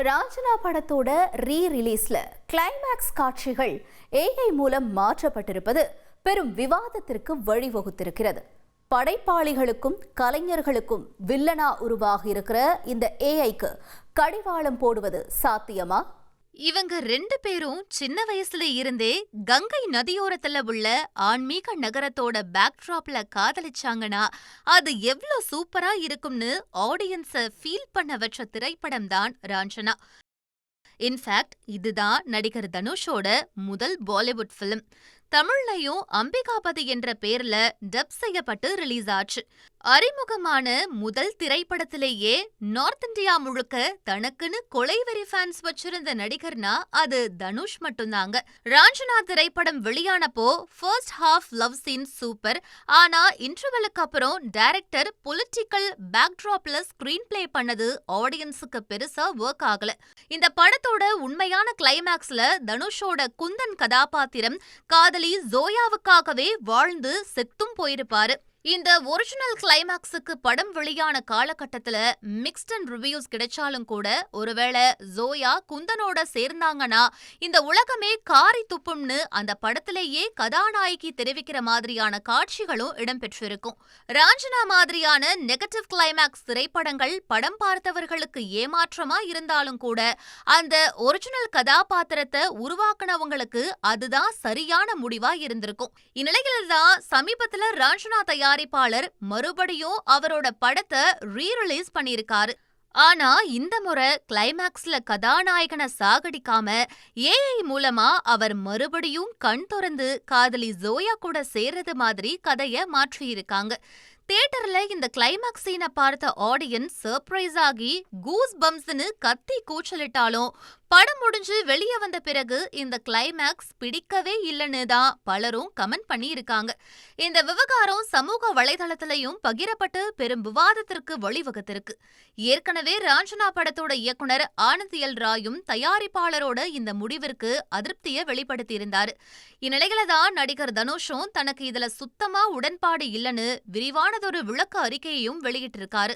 ராஜனா படத்தோட ரீ ரிலீஸ்ல கிளைமேக்ஸ் காட்சிகள் ஏஐ மூலம் மாற்றப்பட்டிருப்பது பெரும் விவாதத்திற்கு வழிவகுத்திருக்கிறது. படைப்பாளிகளுக்கும் கலைஞர்களுக்கும் வில்லனா உருவாகி இருக்கிற இந்த ஏஐக்கு கடிவாளம் போடுவது சாத்தியமா? இவங்க ரெண்டு பேரும் சின்ன வயசுல இருந்தே கங்கை நதியோரத்துல உள்ள ஆன்மீக நகரத்தோட பேக்ட்ராப்ல காதலிச்சாங்கன்னா அது எவ்ளோ சூப்பரா இருக்கும்னு ஆடியன்ஸ ஃபீல் பண்ண வச்ச திரைப்படம் தான் ராஞ்சனா. இன்ஃபேக்ட் இதுதான் நடிகர் தனுஷோட முதல் பாலிவுட் ஃபிலிம் தமிழ்லையும் அம்பிகாபதி என்ற பேர்ல டப் செய்யப்பட்டு ரிலீஸ் ஆச்சு. அறிமுகமான முதல் திரைப்படத்திலேயே நார்த் இந்தியா முழுக்க தனக்குன்னு கொலைவெறி ஃபேன்ஸ் வச்சிருந்த நடிகர்னா அது தனுஷ் மட்டும்தாங்க. ராஞ்சனா திரைப்படம் வெளியானப்போ first half love scene super ஆனா இன்டர்வலுக்கு அப்புறம் டைரக்டர் பொலிட்டிக்கல் பேக்ட்ராப்ல ஸ்கிரீன் பிளே பண்ணது ஆடியன்ஸுக்கு பெருசா ஒர்க் ஆகல. இந்த படத்தோட உண்மையான கிளைமேக்ஸ்ல தனுஷோட குந்தன் கதாபாத்திரம் காதலி ஜோயாவுக்காகவே வாழ்ந்து செத்தும் போயிருப்பாரு. இந்த ஒரிஜினல் கிளைமேக்ஸுக்கு படம் வெளியான காலகட்டத்துல மிக்ஸ்ட் அண்ட் ரிவ்யூஸ் கிடைச்சாலும் கூட ஒருவேளை ஜோயா குந்தனோட சேர்ந்தாங்கன்னா இந்த உலகமே காரி துப்பும்னு அந்த படத்திலேயே கதாநாயகி தெரிவிக்கிற மாதிரியான காட்சிகளும் இடம்பெற்றிருக்கும். ராஞ்சனா மாதிரியான நெகட்டிவ் கிளைமேக்ஸ் திரைப்படங்கள் படம் பார்த்தவர்களுக்கு ஏமாற்றமா இருந்தாலும் கூட அந்த ஒரிஜினல் கதாபாத்திரத்தை உருவாக்குனவங்களுக்கு அதுதான் சரியான முடிவா இருந்திருக்கும். இந்நிலையில்தான் சமீபத்துல ராஞ்சனா தயார் தயாரிப்பாளர் மறுபடியும் அவரோட படத்தை ரீ ரிலீஸ் பண்ணியிருக்காரு. ஆனா இந்த முறை கிளைமேக்ஸ்ல கதாநாயகனை சாகடிக்காம ஏஐ மூலமா அவர் மறுபடியும் கண் திறந்து காதலி ஜோயா கூட சேர்றது மாதிரி கதைய மாற்றியிருக்காங்க. தியேட்டர்ல இந்த கிளைமாக்ஸ் சீனை பார்த்த ஆடியன்ஸ் சர்ப்ரைஸ் ஆகி கூஸ் பம்ஸ்னு கத்தி கூச்சலிட்டாலும் படம் முடிஞ்சு வெளியே வந்த பிறகு இந்த கிளைமேக்ஸ் பிடிக்கவே இல்லைன்னு தான் பலரும் கமெண்ட் பண்ணி இருக்காங்க இந்த விவகாரம் சமூக வலைதளத்திலையும் பகிரப்பட்டு பெரும் விவாதத்திற்கு வழிவகுத்திருக்கு. ஏற்கனவே ராஞ்சனா படத்தோட இயக்குனர் ஆனந்தியல் ராயும் தயாரிப்பாளரோட இந்த முடிவிற்கு அதிருப்தியை வெளிப்படுத்தியிருந்தாரு. இந்நிலையில தான் நடிகர் தனுஷும் தனக்கு இதுல சுத்தமா உடன்பாடு இல்லைன்னு விரிவானதொரு விளக்க அறிக்கையையும் வெளியிட்டிருக்காரு.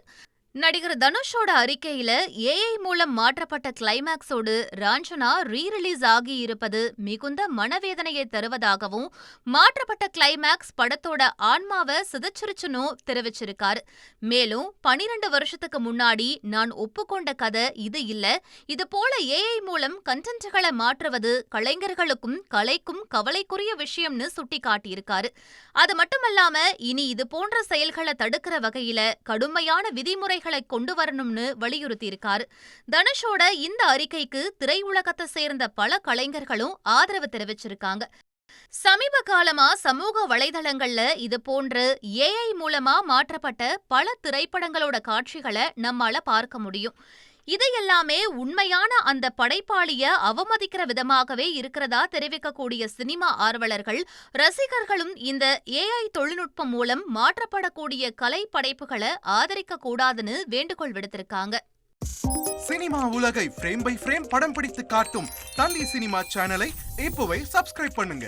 நடிகர் தனுஷோட அறிக்கையில ஏஐ மூலம் மாற்றப்பட்ட கிளைமேக்ஸோடு ராஞ்சனா ரீ ரிலீஸ் ஆகியிருப்பது மிகுந்த மனவேதனையை தருவதாகவும் மாற்றப்பட்ட கிளைமேக்ஸ் படத்தோட ஆன்மாவை சிதைச்சிருச்சுன்னு தெரிவிச்சிருக்காரு. மேலும் பனிரெண்டு வருஷத்துக்கு முன்னாடி நான் ஒப்புக்கொண்ட கதை இது இல்ல. இது போல ஏஐ மூலம் கண்டென்ட்களை மாற்றுவது கலைஞர்களுக்கும் கலைக்கும் கவலைக்குரிய விஷயம்னு சுட்டிக்காட்டியிருக்காரு. அது மட்டுமல்லாம இனி இது போன்ற செயல்களை தடுக்கிற வகையில கடுமையான விதிமுறை விதிமுறைகளை கொண்டு வரணும்னு வலியுறுத்தியிருக்காரு. தனுஷோட இந்த அறிக்கைக்கு திரையுலகத்தை சேர்ந்த பல கலைஞர்களும் ஆதரவு தெரிவிச்சிருக்காங்க. சமீப காலமா சமூக வலைதளங்கள்ல இது போன்று ஏஐ மூலமா மாற்றப்பட்ட பல திரைப்படங்களோட காட்சிகளை நம்மால பார்க்க முடியும். இதையெல்லாமே உண்மையான அந்த படைப்பாளிய அவமதிக்கிற விதமாகவே இருக்கிறதா தெரிவிக்கக்கூடிய சினிமா ஆர்வலர்கள் ரசிகர்களும் இந்த ஏஐ தொழில்நுட்பம் மூலம் மாற்றப்படக்கூடிய கலை படைப்புகளை ஆதரிக்க கூடாதுன்னு வேண்டுகோள் விடுத்திருக்காங்க. சினிமா உலகை ஃப்ரேம் பை ஃப்ரேம் படம் பிடித்து காட்டும் தந்தி சினிமா சேனலை இப்போவே சப்ஸ்கிரைப் பண்ணுங்க.